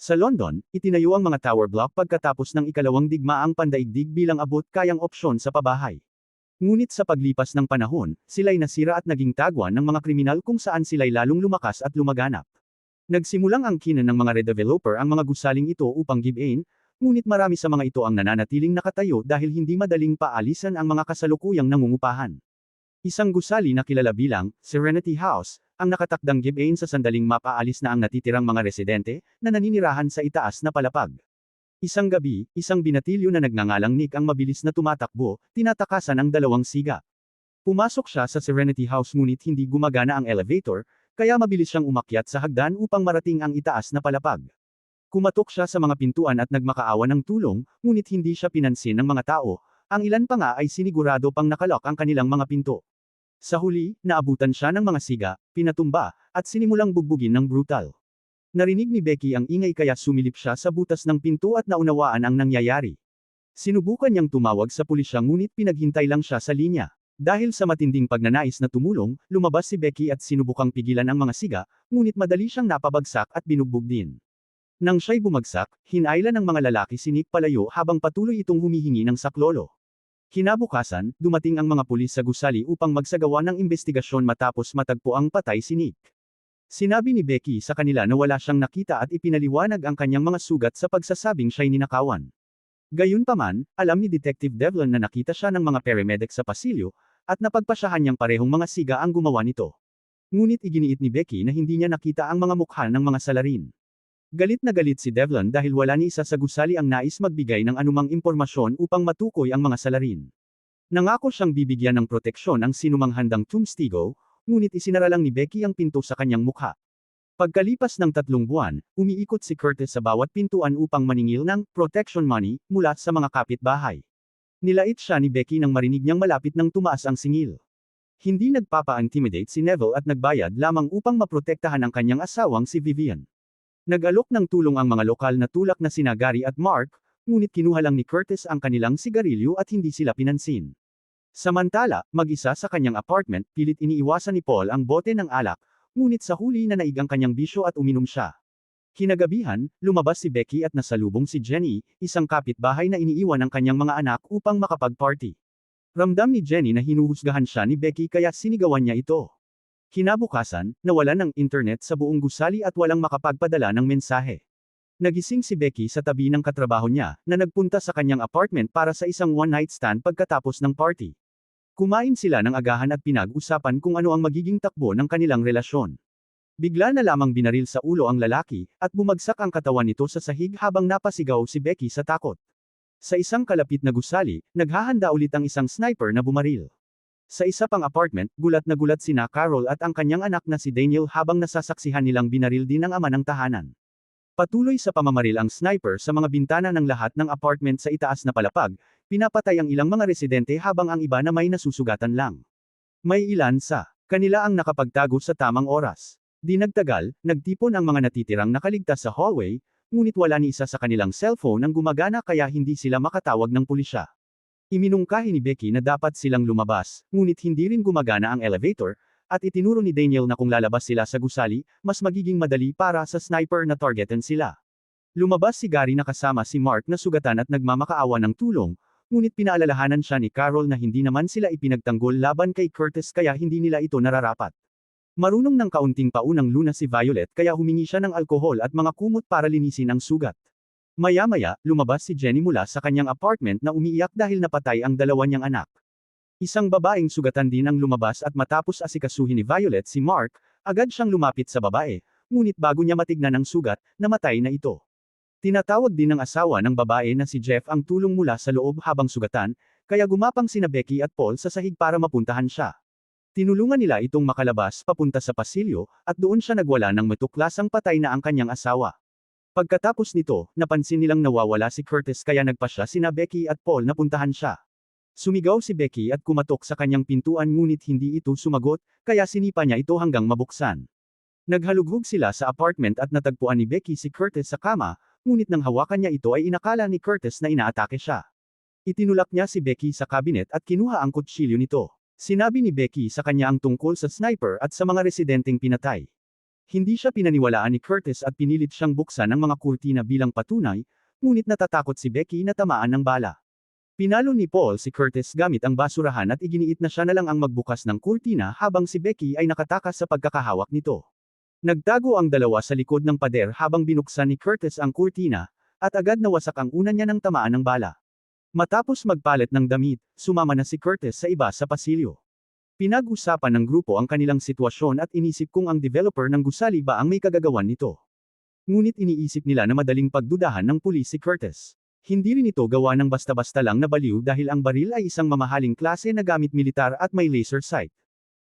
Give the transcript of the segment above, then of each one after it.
Sa London, itinayo ang mga tower block pagkatapos ng ikalawang digmaang pandaigdig bilang abot kayang opsyon sa pabahay. Ngunit sa paglipas ng panahon, sila'y nasira at naging tagwan ng mga kriminal kung saan sila'y lalong lumakas at lumaganap. Nagsimulang angkinan ng mga redeveloper ang mga gusaling ito upang give in, ngunit marami sa mga ito ang nananatiling nakatayo dahil hindi madaling paalisan ang mga kasalukuyang nangungupahan. Isang gusali na kilala bilang Serenity House, ang nakatakdang give-in sa sandaling mapaalis na ang natitirang mga residente, na naninirahan sa itaas na palapag. Isang gabi, isang binatilyo na nagngangalang Nick ang mabilis na tumatakbo, tinatakasan ang dalawang siga. Pumasok siya sa Serenity House ngunit hindi gumagana ang elevator, kaya mabilis siyang umakyat sa hagdan upang marating ang itaas na palapag. Kumatok siya sa mga pintuan at nagmakaawa ng tulong, ngunit hindi siya pinansin ng mga tao, ang ilan pa nga ay sinigurado pang nakalok ang kanilang mga pinto. Sa huli, naabutan siya ng mga siga, pinatumba, at sinimulang bugbugin ng brutal. Narinig ni Becky ang ingay kaya sumilip siya sa butas ng pinto at naunawaan ang nangyayari. Sinubukan niyang tumawag sa pulisya ngunit pinaghintay lang siya sa linya. Dahil sa matinding pagnanais na tumulong, lumabas si Becky at sinubukang pigilan ang mga siga, ngunit madali siyang napabagsak at binugbog din. Nang siya'y bumagsak, hinailan ng mga lalaki si Nick palayo habang patuloy itong humihingi ng saklolo. Kinabukasan, dumating ang mga pulis sa gusali upang magsagawa ng investigasyon matapos matagpo ang patay si Nick. Sinabi ni Becky sa kanila na wala siyang nakita at ipinaliwanag ang kanyang mga sugat sa pagsasabing siya'y ninakawan. Gayunpaman, alam ni Detective Devlin na nakita siya ng mga paramedic sa pasilyo, at napagpasyahan niyang parehong mga siga ang gumawa nito. Ngunit iginiit ni Becky na hindi niya nakita ang mga mukha ng mga salarin. Galit na galit si Devlin dahil wala ni isa sa gusali ang nais magbigay ng anumang impormasyon upang matukoy ang mga salarin. Nangako siyang bibigyan ng proteksyon ang sinumang handang tumstigo, ngunit isinara lang ni Becky ang pinto sa kanyang mukha. Pagkalipas ng tatlong buwan, umiikot si Curtis sa bawat pintuan upang maningil ng protection money mula sa mga kapitbahay. Nilait siya ni Becky nang marinig niyang malapit nang tumaas ang singil. Hindi nagpapa-intimidate si Neville at nagbayad lamang upang maprotektahan ang kanyang asawang si Vivian. Nag-alok ng tulong ang mga lokal na tulak na sina Gary at Mark, ngunit kinuha lang ni Curtis ang kanilang sigarilyo at hindi sila pinansin. Samantala, mag-isa sa kanyang apartment, pilit iniiwasan ni Paul ang bote ng alak, ngunit sa huli na naigang kanyang bisyo at uminom siya. Kinagabihan, lumabas si Becky at nasalubong si Jenny, isang kapitbahay na iniiwan ng kanyang mga anak upang makapag-party. Ramdam ni Jenny na hinuhusgahan siya ni Becky kaya sinigawan niya ito. Kinabukasan, nawalan ng internet sa buong gusali at walang makapagpadala ng mensahe. Nagising si Becky sa tabi ng katrabaho niya, na nagpunta sa kanyang apartment para sa isang one-night stand pagkatapos ng party. Kumain sila ng agahan at pinag-usapan kung ano ang magiging takbo ng kanilang relasyon. Bigla na lamang binaril sa ulo ang lalaki, at bumagsak ang katawan nito sa sahig habang napasigaw si Becky sa takot. Sa isang kalapit na gusali, naghahanda ulit ang isang sniper na bumaril. Sa isa pang apartment, gulat na gulat sina Carol at ang kanyang anak na si Daniel habang nasasaksihan nilang binaril din ang ama ng tahanan. Patuloy sa pamamaril ang sniper sa mga bintana ng lahat ng apartment sa itaas na palapag, pinapatay ang ilang mga residente habang ang iba na may nasusugatan lang. May ilan sa kanila ang nakapagtago sa tamang oras. Di nagtagal, nagtipon ang mga natitirang nakaligtas sa hallway, ngunit wala ni isa sa kanilang cellphone ang gumagana kaya hindi sila makatawag ng pulisya. Iminungkahi ni Becky na dapat silang lumabas, ngunit hindi rin gumagana ang elevator, at itinuro ni Daniel na kung lalabas sila sa gusali, mas magiging madali para sa sniper na targetan sila. Lumabas si Gary na kasama si Mark na sugatan at nagmamakaawa ng tulong, ngunit pinaalalahanan siya ni Carol na hindi naman sila ipinagtanggol laban kay Curtis kaya hindi nila ito nararapat. Marunong ng kaunting paunang luna si Violet kaya humingi siya ng alkohol at mga kumot para linisin ang sugat. Maya-maya, lumabas si Jenny mula sa kanyang apartment na umiiyak dahil napatay ang dalawa niyang anak. Isang babaeng sugatan din ang lumabas at matapos asikasuhin ni Violet si Mark, agad siyang lumapit sa babae, ngunit bago niya matignan ang sugat, namatay na ito. Tinatawag din ng asawa ng babae na si Jeff ang tulong mula sa loob habang sugatan, kaya gumapang sina Becky at Paul sa sahig para mapuntahan siya. Tinulungan nila itong makalabas papunta sa pasilyo, at doon siya nagwala ng matuklasang patay na ang kanyang asawa. Pagkatapos nito, napansin nilang nawawala si Curtis kaya nagpa siya sina Becky at Paul na puntahan siya. Sumigaw si Becky at kumatok sa kanyang pintuan ngunit hindi ito sumagot, kaya sinipa niya ito hanggang mabuksan. Naghalughog sila sa apartment at natagpuan ni Becky si Curtis sa kama, ngunit nang hawakan niya ito ay inakala ni Curtis na inaatake siya. Itinulak niya si Becky sa kabinet at kinuha ang kutsilyo nito. Sinabi ni Becky sa kanya ang tungkol sa sniper at sa mga residenteng pinatay. Hindi siya pinaniwalaan ni Curtis at pinilit siyang buksan ang mga kurtina bilang patunay, ngunit natatakot si Becky na tamaan ng bala. Pinalo ni Paul si Curtis gamit ang basurahan at iginiit na siya na lang ang magbukas ng kurtina habang si Becky ay nakatakas sa pagkakahawak nito. Nagtago ang dalawa sa likod ng pader habang binuksan ni Curtis ang kurtina, at agad nawasak ang una niya ng tamaan ng bala. Matapos magpalit ng damit, sumama na si Curtis sa iba sa pasilyo. Pinag-usapan ng grupo ang kanilang sitwasyon at inisip kung ang developer ng gusali ba ang may kagagawan nito. Ngunit iniisip nila na madaling pagdudahan ng pulis si Curtis. Hindi rin ito gawa ng basta-basta lang na baliw dahil ang baril ay isang mamahaling klase na gamit militar at may laser sight.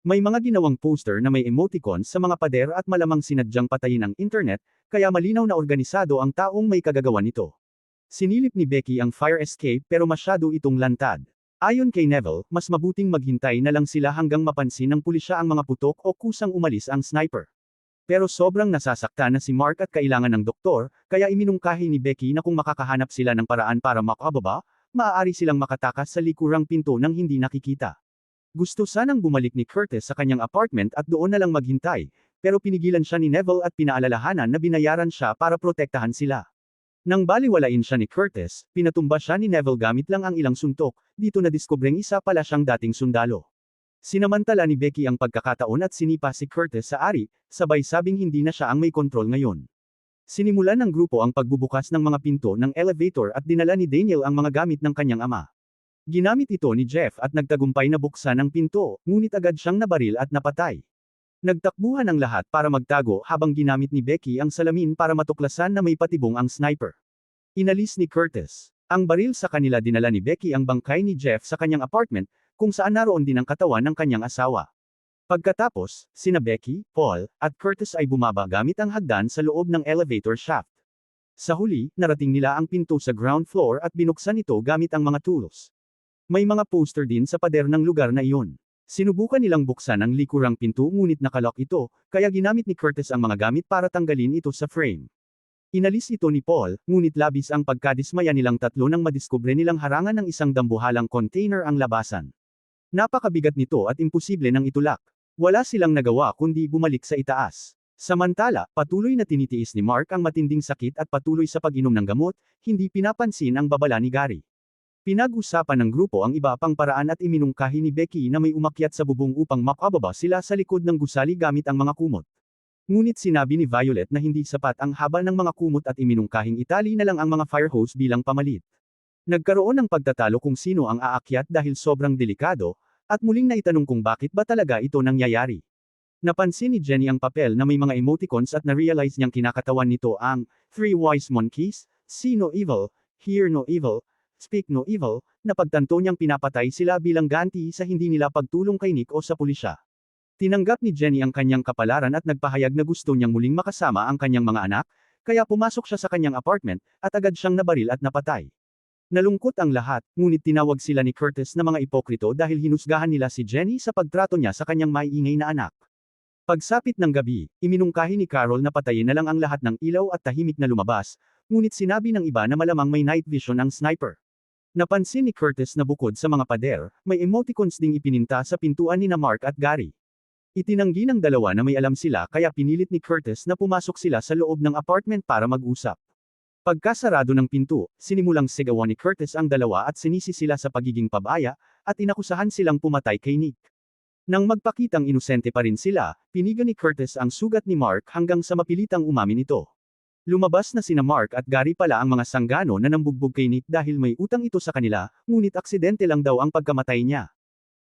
May mga ginawang poster na may emoticons sa mga pader at malamang sinadyang patayin ang internet, kaya malinaw na organisado ang taong may kagagawan nito. Sinilip ni Becky ang fire escape pero masyado itong lantad. Ayon kay Neville, mas mabuting maghintay na lang sila hanggang mapansin ng pulisya ang mga putok o kusang umalis ang sniper. Pero sobrang nasasaktan na si Mark at kailangan ng doktor, kaya iminungkahi ni Becky na kung makakahanap sila ng paraan para makababa, maaari silang makatakas sa likurang pinto nang hindi nakikita. Gusto sanang bumalik ni Curtis sa kanyang apartment at doon na lang maghintay, pero pinigilan siya ni Neville at pinaalalahanan na binayaran siya para protektahan sila. Nang baliwalain siya ni Curtis, pinatumba siya ni Neville gamit lang ang ilang suntok, dito na diskubreng isa pala siyang dating sundalo. Sinamantala ni Becky ang pagkakataon at sinipa si Curtis sa ari, sabay sabing hindi na siya ang may kontrol ngayon. Sinimulan ng grupo ang pagbubukas ng mga pinto ng elevator at dinala ni Daniel ang mga gamit ng kanyang ama. Ginamit ito ni Jeff at nagtagumpay na buksan ang pinto, ngunit agad siyang nabaril at napatay. Nagtakbuhan ang lahat para magtago habang ginamit ni Becky ang salamin para matuklasan na may patibong ang sniper. Inalis ni Curtis. Ang baril sa kanila dinala ni Becky ang bangkay ni Jeff sa kanyang apartment, kung saan naroon din ang katawan ng kanyang asawa. Pagkatapos, sina Becky, Paul, at Curtis ay bumaba gamit ang hagdan sa loob ng elevator shaft. Sa huli, narating nila ang pinto sa ground floor at binuksan ito gamit ang mga tools. May mga poster din sa pader ng lugar na iyon. Sinubukan nilang buksan ang likurang pinto ngunit nakalock ito, kaya ginamit ni Curtis ang mga gamit para tanggalin ito sa frame. Inalis ito ni Paul, ngunit labis ang pagkadismaya nilang tatlo nang madiskubre nilang harangan ng isang dambuhalang container ang labasan. Napakabigat nito at imposible nang itulak. Wala silang nagawa kundi bumalik sa itaas. Samantala, patuloy na tinitiis ni Mark ang matinding sakit at patuloy sa pag-inom ng gamot, hindi pinapansin ang babala ni Gary. Pinag-usapan ng grupo ang iba pang paraan at iminungkahi ni Becky na may umakyat sa bubong upang makababa sila sa likod ng gusali gamit ang mga kumot. Ngunit sinabi ni Violet na hindi sapat ang haba ng mga kumot at iminungkahing itali na lang ang mga fire hose bilang pamalit. Nagkaroon ng pagtatalo kung sino ang aakyat dahil sobrang delikado, at muling naitanong kung bakit ba talaga ito nangyayari. Napansin ni Jenny ang papel na may mga emoticons at na-realize niyang kinakatawan nito ang Three Wise Monkeys, See No Evil, Hear No Evil, Speak No Evil, na pagtanto niyang pinapatay sila bilang ganti sa hindi nila pagtulong kay Nick o sa pulisya. Tinanggap ni Jenny ang kanyang kapalaran at nagpahayag na gusto niyang muling makasama ang kanyang mga anak, kaya pumasok siya sa kanyang apartment, at agad siyang nabaril at napatay. Nalungkot ang lahat, ngunit tinawag sila ni Curtis na mga ipokrito dahil hinusgahan nila si Jenny sa pagtrato niya sa kanyang maiingay na anak. Pagsapit ng gabi, iminungkahi ni Carol na patayin na lang ang lahat ng ilaw at tahimik na lumabas, ngunit sinabi ng iba na malamang may night vision ang sniper. Napansin ni Curtis na bukod sa mga pader, may emoticons ding ipininta sa pintuan ni na Mark at Gary. Itinanggi ng dalawa na may alam sila kaya pinilit ni Curtis na pumasok sila sa loob ng apartment para mag-usap. Pagkasarado ng pinto, sinimulang sigawan ni Curtis ang dalawa at sinisi sila sa pagiging pabaya, at inakusahan silang pumatay kay Nick. Nang magpakitang inosente pa rin sila, pinigan ni Curtis ang sugat ni Mark hanggang sa mapilitang umamin ito. Lumabas na sina Mark at Gary pala ang mga sanggano na nambugbog kay Nick dahil may utang ito sa kanila, ngunit aksidente lang daw ang pagkamatay niya.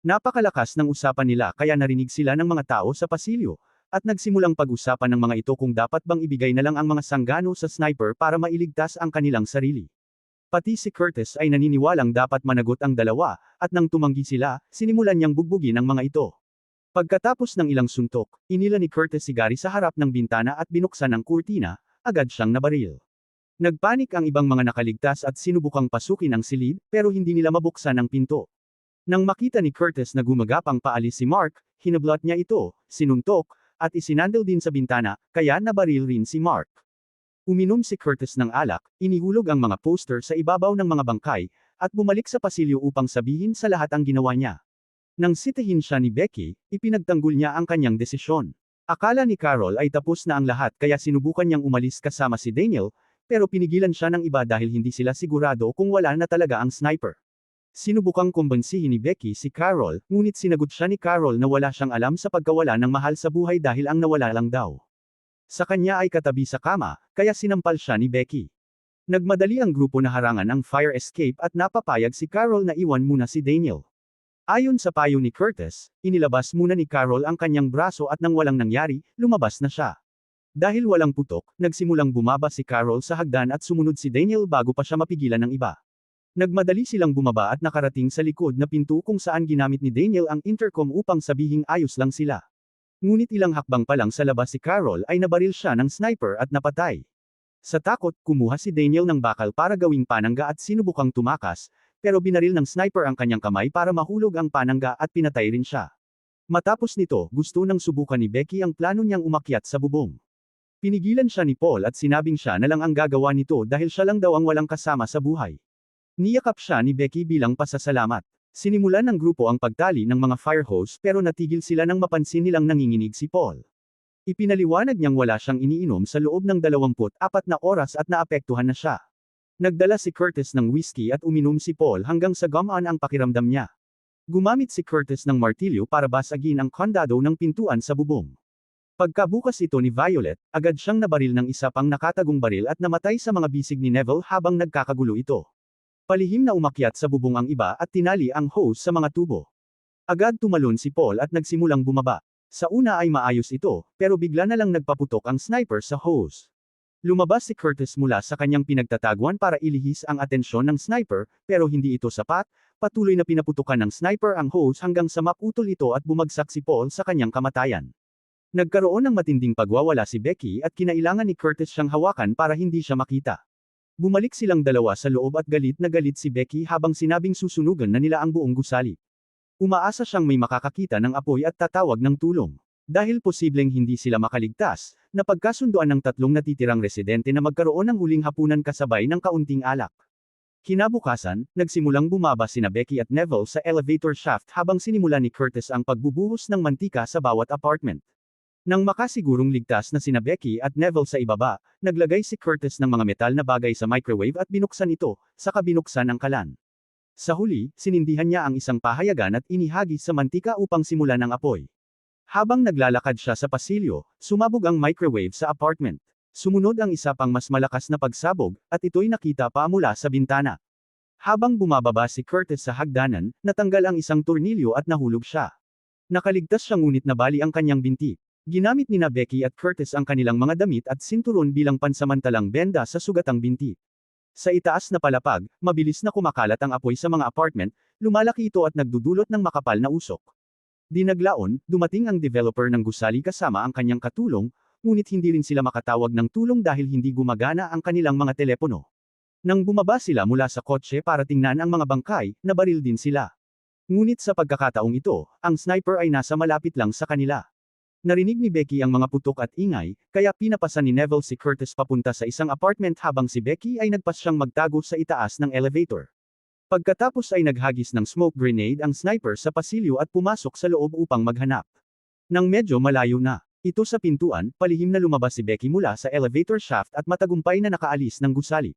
Napakalakas ng usapan nila kaya narinig sila ng mga tao sa pasilyo, at nagsimulang pag-usapan ng mga ito kung dapat bang ibigay na lang ang mga sanggano sa sniper para mailigtas ang kanilang sarili. Pati si Curtis ay naniniwalang dapat managot ang dalawa, at nang tumanggi sila, sinimulan niyang bugbugin ang mga ito. Pagkatapos ng ilang suntok, inila ni Curtis si Gary sa harap ng bintana at binuksan ang kurtina, agad siyang nabaril. Nagpanik ang ibang mga nakaligtas at sinubukang pasukin ang silid, pero hindi nila mabuksan ang pinto. Nang makita ni Curtis na gumagapang paalis si Mark, hinablot niya ito, sinuntok, at isinandal din sa bintana, kaya nabaril rin si Mark. Uminom si Curtis ng alak, inihulog ang mga poster sa ibabaw ng mga bangkay, at bumalik sa pasilyo upang sabihin sa lahat ang ginawa niya. Nang sitahin siya ni Becky, ipinagtanggol niya ang kanyang desisyon. Akala ni Carol ay tapos na ang lahat kaya sinubukan niyang umalis kasama si Daniel, pero pinigilan siya ng iba dahil hindi sila sigurado kung wala na talaga ang sniper. Sinubukang kumbensihin ni Becky si Carol, ngunit sinagot siya ni Carol na wala siyang alam sa pagkawala ng mahal sa buhay dahil ang nawala lang daw. Sa kanya ay katabi sa kama, kaya sinampal siya ni Becky. Nagmadali ang grupo na harangan ang fire escape at napapayag si Carol na iwan muna si Daniel. Ayon sa payo ni Curtis, inilabas muna ni Carol ang kanyang braso at nang walang nangyari, lumabas na siya. Dahil walang putok, nagsimulang bumaba si Carol sa hagdan at sumunod si Daniel bago pa siya mapigilan ng iba. Nagmadali silang bumaba at nakarating sa likod na pinto kung saan ginamit ni Daniel ang intercom upang sabihing ayos lang sila. Ngunit ilang hakbang pa lang sa labas si Carol ay nabaril siya ng sniper at napatay. Sa takot, kumuha si Daniel ng bakal para gawing panangga at sinubukang tumakas, pero binaril ng sniper ang kanyang kamay para mahulog ang panangga at pinatay rin siya. Matapos nito, gusto nang subukan ni Becky ang plano niyang umakyat sa bubong. Pinigilan siya ni Paul at sinabing siya na lang ang gagawa nito dahil siya lang daw ang walang kasama sa buhay. Niyakap siya ni Becky bilang pasasalamat. Sinimulan ng grupo ang pagtali ng mga fire hose pero natigil sila nang mapansin nilang nanginginig si Paul. Ipinaliwanag niyang wala siyang iniinom sa loob ng 24 na oras at naapektuhan na siya. Nagdala si Curtis ng whiskey at uminom si Paul hanggang sa gumaan ang pakiramdam niya. Gumamit si Curtis ng martilyo para basagin ang kondado ng pintuan sa bubong. Pagkabukas ito ni Violet, agad siyang nabaril ng isa pang nakatagong baril at namatay sa mga bisig ni Neville habang nagkakagulo ito. Palihim na umakyat sa bubong ang iba at tinali ang hose sa mga tubo. Agad tumalon si Paul at nagsimulang bumaba. Sa una ay maayos ito, pero bigla na lang nagpaputok ang sniper sa hose. Lumabas si Curtis mula sa kanyang pinagtataguan para ilihis ang atensyon ng sniper, pero hindi ito sapat, patuloy na pinaputukan ng sniper ang hose hanggang sa maputol ito at bumagsak si Paul sa kanyang kamatayan. Nagkaroon ng matinding pagwawala si Becky at kinailangan ni Curtis siyang hawakan para hindi siya makita. Bumalik silang dalawa sa loob at galit na galit si Becky habang sinabing susunugan na nila ang buong gusali. Umaasa siyang may makakakita ng apoy at tatawag ng tulong. Dahil posibleng hindi sila makaligtas, napagkasunduan ng tatlong natitirang residente na magkaroon ng huling hapunan kasabay ng kaunting alak. Kinabukasan, nagsimulang bumaba sina Becky at Neville sa elevator shaft habang sinimula ni Curtis ang pagbubuhos ng mantika sa bawat apartment. Nang makasigurong ligtas na sina Becky at Neville sa ibaba, naglagay si Curtis ng mga metal na bagay sa microwave at binuksan ito, saka binuksan ang kalan. Sa huli, sinindihan niya ang isang pahayagan at inihagis sa mantika upang simulan ang apoy. Habang naglalakad siya sa pasilyo, sumabog ang microwave sa apartment. Sumunod ang isa pang mas malakas na pagsabog, at ito'y nakita pa mula sa bintana. Habang bumababa si Curtis sa hagdanan, natanggal ang isang tornilyo at nahulog siya. Nakaligtas siya ngunit nabali ang kanyang binti. Ginamit ni na Becky at Curtis ang kanilang mga damit at sinturon bilang pansamantalang benda sa sugatang binti. Sa itaas na palapag, mabilis na kumakalat ang apoy sa mga apartment, lumalaki ito at nagdudulot ng makapal na usok. Dinaglaon, dumating ang developer ng gusali kasama ang kanyang katulong, ngunit hindi rin sila makatawag ng tulong dahil hindi gumagana ang kanilang mga telepono. Nang bumaba sila mula sa kotse para tingnan ang mga bangkay, nabaril din sila. Ngunit sa pagkakataong ito, ang sniper ay nasa malapit lang sa kanila. Narinig ni Becky ang mga putok at ingay, kaya pinapasan ni Neville si Curtis papunta sa isang apartment habang si Becky ay nagpas siyang magtago sa itaas ng elevator. Pagkatapos ay naghagis ng smoke grenade ang sniper sa pasilyo at pumasok sa loob upang maghanap. Nang medyo malayo na, ito sa pintuan, palihim na lumabas si Becky mula sa elevator shaft at matagumpay na nakaalis ng gusali.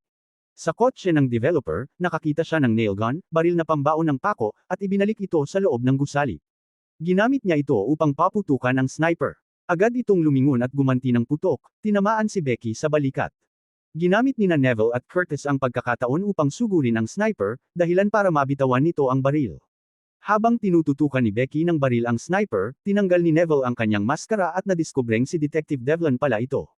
Sa kotse ng developer, nakakita siya ng nail gun, baril na pambaon ng pako, at ibinalik ito sa loob ng gusali. Ginamit niya ito upang paputukan ang sniper. Agad itong lumingon at gumanti ng putok, tinamaan si Becky sa balikat. Ginamit ni na Neville at Curtis ang pagkakataon upang sugurin ang sniper, dahilan para mabitawan nito ang baril. Habang tinututukan ni Becky ng baril ang sniper, tinanggal ni Neville ang kanyang maskara at nadiskubreng si Detective Devlin pala ito.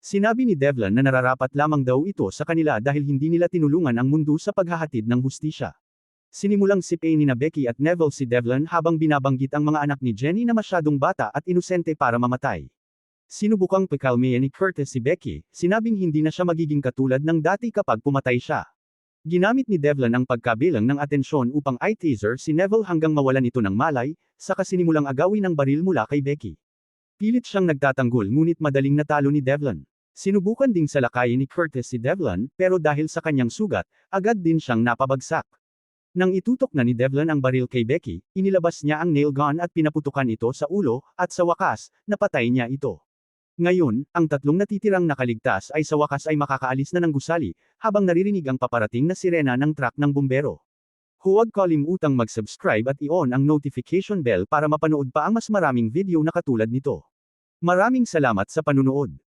Sinabi ni Devlin na nararapat lamang daw ito sa kanila dahil hindi nila tinulungan ang mundo sa paghahatid ng hustisya. Sinimulang sipain ni na Becky at Neville si Devlin habang binabanggit ang mga anak ni Jenny na masyadong bata at inosente para mamatay. Sinubukang pekalmeyan ni Curtis si Becky, sinabing hindi na siya magiging katulad ng dati kapag pumatay siya. Ginamit ni Devlin ang pagkabilang ng atensyon upang i-teaser si Neville hanggang mawalan ito ng malay, saka sinimulang agawin ang baril mula kay Becky. Pilit siyang nagtatanggol ngunit madaling natalo ni Devlin. Sinubukan ding salakayin ni Curtis si Devlin, pero dahil sa kanyang sugat, agad din siyang napabagsak. Nang itutok na ni Devlin ang baril kay Becky, inilabas niya ang nail gun at pinaputukan ito sa ulo, at sa wakas, napatay niya ito. Ngayon, ang tatlong natitirang nakaligtas ay sa wakas ay makakaalis na ng gusali, habang naririnig ang paparating na sirena ng truck ng bumbero. Huwag kalimutang mag-subscribe at i-on ang notification bell para mapanood pa ang mas maraming video na katulad nito. Maraming salamat sa panunood.